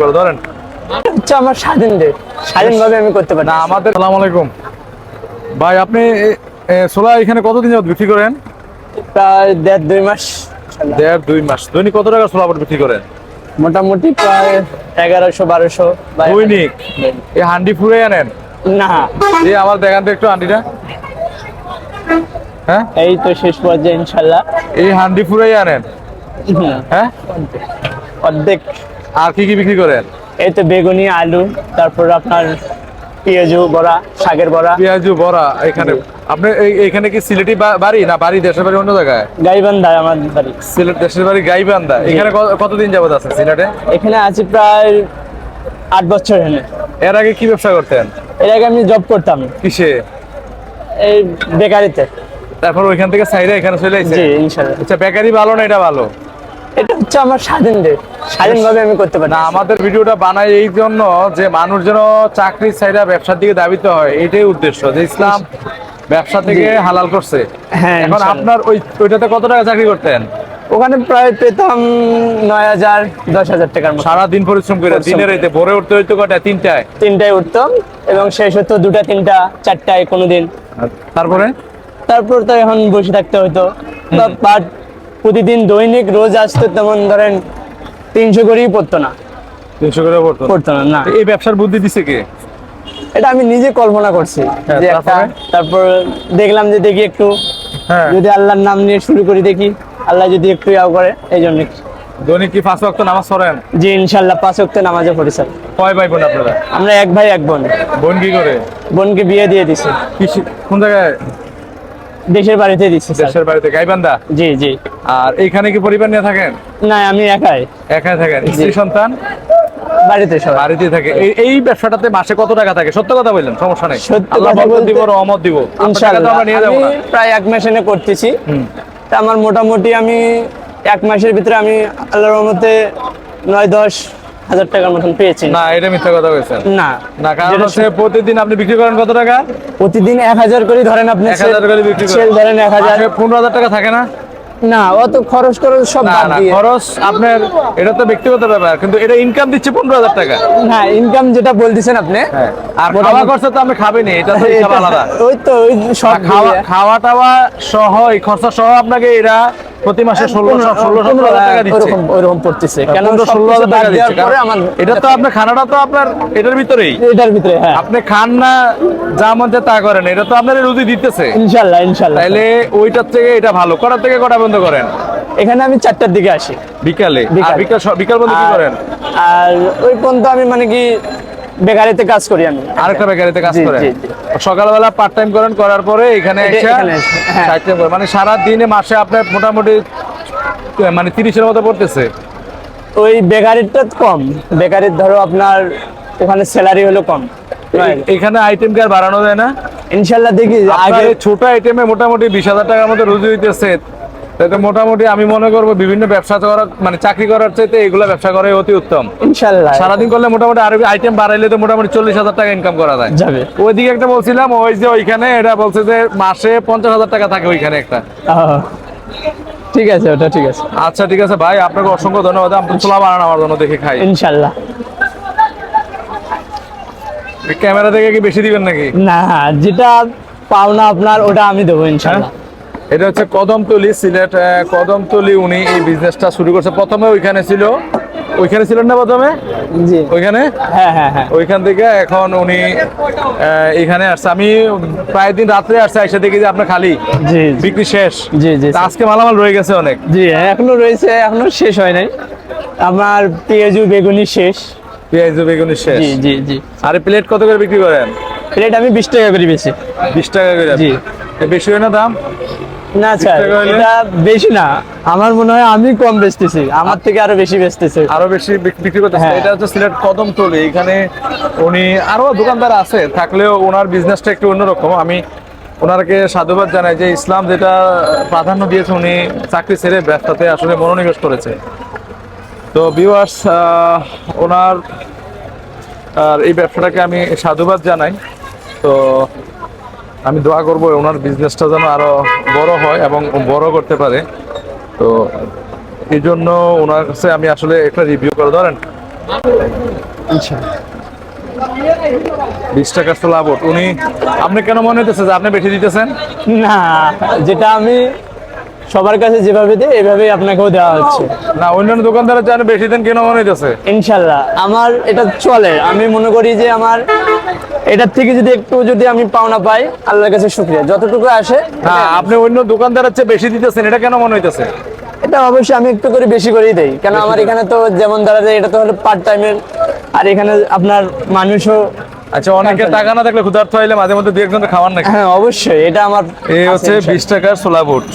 করে ধরেন। হচ্ছে আমার স্বাধীন রে স্বাধীনভাবে আমি করতে পারি। না আমাদের সালাম আলাইকুম। ভাই আপনি এ, এখানে কতদিন যাবত বিক্রি করেন? প্রায় দেড় দুই মাস। দেড় দুই মাস। দৈনিক কত টাকা ছোলা বিক্রি করেন? মোটামুটি প্রায় এগারোশো বারোশো দৈনিক? এই হান্ডি ফুরে আনেন না। এই আমার দেখান তো একটু হান্ডিটা। হ্যাঁ? এই তো শেষ পর্যায়ে ইনশাল্লাহ। এই হান্ডি ফুরাই আনেন হ্যাঁ? অর্ধেক। আর কি কি বিক্রি করেন? এই তো বেগুনি আলু তারপর আপনার পেঁয়াজু বড়া শাকের বড়া। পেঁয়াজু বড়া এখানে আপনি এইখানে কি সিলেটি বাড়ি না বাড়ি দেশের বাড়ি অন্য জায়গায়? গাইবান্ধা আমার বাড়ি। সিলেট দেশের বাড়ি গাইবান্ধা। এখানে কতদিন যাবত আছে সিলেটে? এখানে আছি প্রায় আট বছর এখানে এর আগে কি ব্যবসা করতেন? এর আগে আমি জব করতাম। কিসে? এই বেকারিতে। তারপর ওইখান থেকে সাইডে এখানে চলে আসছে জি ইনশাল্লাহ। আচ্ছা বেকারি ভালো না এটা ভালো? হচ্ছে আমার স্বাধীন রে স্বাধীনভাবে আমি করতে পারি। না আমাদের ভিডিওটা বানাই এই জন্য যে মানুষ যেন চাকরি সাইডা ব্যবসার দিকে দাবিত হয় এটাই উদ্দেশ্য যে ইসলাম ব্যবসা থেকে হালাল করছে। হ্যাঁ, এখন আপনার ওই ওইটাতে কত টাকা চাকরি করতেন? ওখানে প্রায় পেতাম নয় হাজার দশ হাজার টাকার মতো। সারা দিন পরিশ্রম করে দিনের রাইতে ভোরে উঠতে হইতো কটায় তিনটায়? তিনটায় উঠতাম এবং শেষ হতো দুটা তিনটা চারটায় কোনোদিন। তারপরে? তারপর তো এখন বসে থাকতে হতো বাট প্রতিদিন দৈনিক রোজ আসতো তেমন ধরেন তিনশো করেই পড়তো না। তিনশো করে পড়তো পড়তো না না। এই ব্যবসার বুদ্ধি দিছে কে? এটা আমি নিজে কল্পনা করছি হ্যাঁ, যে একটা তারপর? দেখলাম যে দেখি একটু হ্যাঁ। যদি আল্লাহর নাম নিয়ে শুরু করি দেখি আল্লাহ যদি একটু ইয়াও করে এই জন্য দৈনিক কি পাঁচ ওয়াক্ত নামাজ পড়েন? জি ইনশাল্লাহ পাঁচ ওয়াক্ত নামাজে পড়ি স্যার। কয় ভাই বোন আপনারা? আমরা এক ভাই এক বোন। বোন কি করে? বোনকে বিয়ে দিয়ে দিছি। কোন জায়গায়? দেশের বাড়িতে স্যার। দেশের বাড়িতে। গাইবান্ধা? জি জি। আর এইখানে কি পরিবার নিয়ে থাকেন? না আমি একাই। একাই থাকেন। স্ত্রী সন্তান? বাড়িতে সবাই। বাড়িতে থাকে। এই ব্যবসাটাতে মাসে কত টাকা থাকে? সত্য কথা বললেন সমস্যা নেই। আল্লাহ বরকত দিব রহমত দিব। আপনার টাকা তো ইনশাআল্লাহ। আমরা নিয়ে যাব আমি না প্রায় এক মাস এনে করতেছি। তা আমার মোটামুটি আমি এক মাসের ভিতরে আমি আল্লাহর রহমতে নয় দশ হাজার টাকার মতন পেয়েছি না এটা মিথ্যা কথা বলছেন। না। না কারণ হচ্ছে প্রতিদিন আপনি বিক্রি করেন কত টাকা? প্রতিদিন এক হাজার করে ধরেন আপনি এক হাজার করে বিক্রি করেন। ধরেন এক হাজার। পনেরো হাজার টাকা থাকে না? না অত খরচ খরচ সব বাদ দিয়ে। খরচ আপনার এটা তো ব্যক্তিগত ব্যাপার কিন্তু এটা ইনকাম দিচ্ছে পনেরো হাজার টাকা। না ইনকাম যেটা বলতেছেন আপনি আর মোটামুটি- খাওয়া খরচা তো আমি খাবেনি এটা তো হিসাব আলাদা। ওই তো ওই সব খাওয়া খাওয়া টাওয়া সহ এই খরচা সহ আপনাকে এরা প্রতি মাসে টাকা হ্যাঁ, দিচ্ছে। ওরকম পড়তেছে। কেন ষোলো হাজার টাকা দিচ্ছে। এটা তো আপনার খানাটা তো আপনার এটার ভিতরেই। এটার ভিতরে হ্যাঁ। আপনি খান না যা মধ্যে তা করেন। এটা তো আপনার রুজি দিতেছে। ইনশাল্লাহ ইনশাল্লাহ। তাইলে ওইটার থেকে এটা ভালো। করার থেকে কটা বন্ধ করেন? এখানে আমি চারটার দিকে আসি। বিকালে? বিকাল। বিকাল বন্ধ কি করেন? আর ওই পর্যন্ত আমি মানে কি বেকারিতে কাজ করি আমি। আরেকটা বেকারিতে কাজ করেন। সকালবেলা পার্ট টাইম করেন করার পরে এখানে এসে এসে, হ্যাঁ। করেন। মানে সারা দিনে মাসে আপনার মোটামুটি মানে তিরিশের মতো পড়তেছে? ওই বেকারিটা কম। বেকারির ধরো আপনার ওখানে স্যালারি হলো কম। এখানে আইটেম কি আর বাড়ানো যায় না? ইনশাল্লাহ দেখি আগে আগে ছোট আইটেমে মোটামুটি বিশ হাজার টাকার মতো রুজি হইতেছে। তাতে মোটামুটি আমি মনে করব বিভিন্ন ব্যবসা করা মানে চাকরি করার চাইতে এগুলা ব্যবসা করাই অতি উত্তম। ইনশাল্লাহ। সারাদিন করলে মোটামুটি আরও আইটেম বাড়াইলে তো মোটামুটি চল্লিশ হাজার টাকা ইনকাম করা যায়। যাবে। ওইদিকে একটা বলছিলাম ওই যে ওইখানে এটা বলছে যে মাসে পঞ্চাশ হাজার টাকা থাকে ওইখানে একটা। ঠিক আছে ওটা ঠিক আছে। আচ্ছা ঠিক আছে ভাই আপনাকে অসংখ্য ধন্যবাদ। আপনি ছোলা বানান আমার জন্য দেখে খাই। ইনশাল্লাহ। ক্যামেরা দেখে কি বেশি দিবেন নাকি? না যেটা পাওনা আপনার ওটা আমি দেবো ইনশাল্লাহ। এটা হচ্ছে কদমতলি সিলেট কদমতলি উনি এই বিজনেসটা শুরু করছে। প্রথমে ওইখানে ছিল। ওইখানে ছিলেন না প্রথমে? জি। ওইখানে? হ্যাঁ হ্যাঁ হ্যাঁ। ওইখান থেকে এখন উনি এখানে আসছে। আমি প্রায় দিন রাত্রে আসছে এসে দেখি যে আপনার খালি। জি বিক্রি শেষ। জি জি আজকে মালামাল রয়ে গেছে অনেক। জি এখনও রয়েছে এখনও শেষ হয় নাই। আমার পেঁয়াজু বেগুনি শেষ। পেঁয়াজ বেগুনি শেষ। জি জি জি। আর প্লেট কত করে বিক্রি করেন? প্লেট আমি বিশ টাকা করে বেশি বিশ টাকা করে। জি। বেশি হয় না দাম? না স্যার এটা বেশি না। আমার মনে হয় আমি কম বেচতেছি আমার থেকে আরও বেশি বেচতেছে। আরও বেশি বিক্রি করতেছে। হ্যাঁ। এটা হচ্ছে সিলেট কদমতলি এখানে উনি আরও দোকানদার আছে থাকলেও ওনার বিজনেসটা একটু অন্যরকম। আমি ওনারকে সাধুবাদ জানাই যে ইসলাম যেটা প্রাধান্য দিয়েছে উনি চাকরি ছেড়ে ব্যবসাতে আসলে মনোনিবেশ করেছে। তো ভিউয়ার্স ওনার আর এই ব্যবসাটাকে আমি সাধুবাদ জানাই। তো আমি দোয়া করব ওনার বিজনেসটা যেন আরও বড় হয় এবং বড় করতে পারে। তো এই জন্য ওনার কাছে আমি আসলে একটা রিভিউ করে ধরেন। বিশ টাকার তো লাভ উনি আপনি কেন মনে হইতেছে যে আপনি বেশি দিতেছেন? না যেটা আমি সবার কাছে যেভাবে দেয় এভাবেই আপনাকেও দেওয়া হচ্ছে। না অন্যান্য দোকানদারের জানে বেশি দিন কেন মনে হইতেছে? ইনশাল্লাহ। আমার এটা চলে। আমি মনে করি যে আমার এটার থেকে যদি একটু যদি আমি পাওনা পাই আল্লাহর কাছে শুক্রিয়া। যতটুকু আসে না আপনি অন্য দোকানদারের চেয়ে বেশি দিতেছেন এটা কেন মনে হইতেছে? এটা অবশ্যই আমি একটু করে বেশি করেই দেই। কেন আমার এখানে তো যেমন ধরা যায় এটা তো হলো পার্ট টাইমের আর এখানে আপনার মানুষও আচ্ছা অনেকে টাকা না থাকলে ক্ষুধার্ত হইলে মাঝে মধ্যে দু একজন খাওয়ার নাকি? হ্যাঁ অবশ্যই। এটা আমার এই হচ্ছে। বিশ টাকার ছোলা বুট।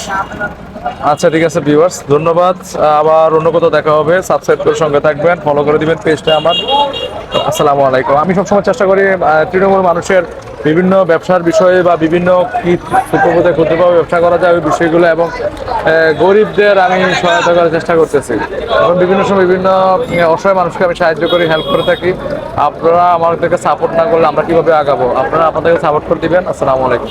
আচ্ছা ঠিক আছে ভিউয়ার্স ধন্যবাদ। আবার অন্য কোথাও দেখা হবে। সাবস্ক্রাইব করে সঙ্গে থাকবেন। ফলো করে দিবেন পেজটা আমার। আসসালামু আলাইকুম। আমি সবসময় চেষ্টা করি তৃণমূল মানুষের বিভিন্ন ব্যবসার বিষয়ে বা বিভিন্ন কি ছোটপথে ক্ষুদ্রভাবে ব্যবসা করা যায় ওই বিষয়গুলো এবং গরিবদের আমি সহায়তা করার চেষ্টা করতেছি। এবং বিভিন্ন সময় বিভিন্ন অসহায় মানুষকে আমি সাহায্য করি হেল্প করে থাকি। আপনারা আমাদেরকে সাপোর্ট না করলে আমরা কীভাবে আগাবো? আপনারা আপনাদেরকে সাপোর্ট করে দিবেন। আসসালামু আলাইকুম।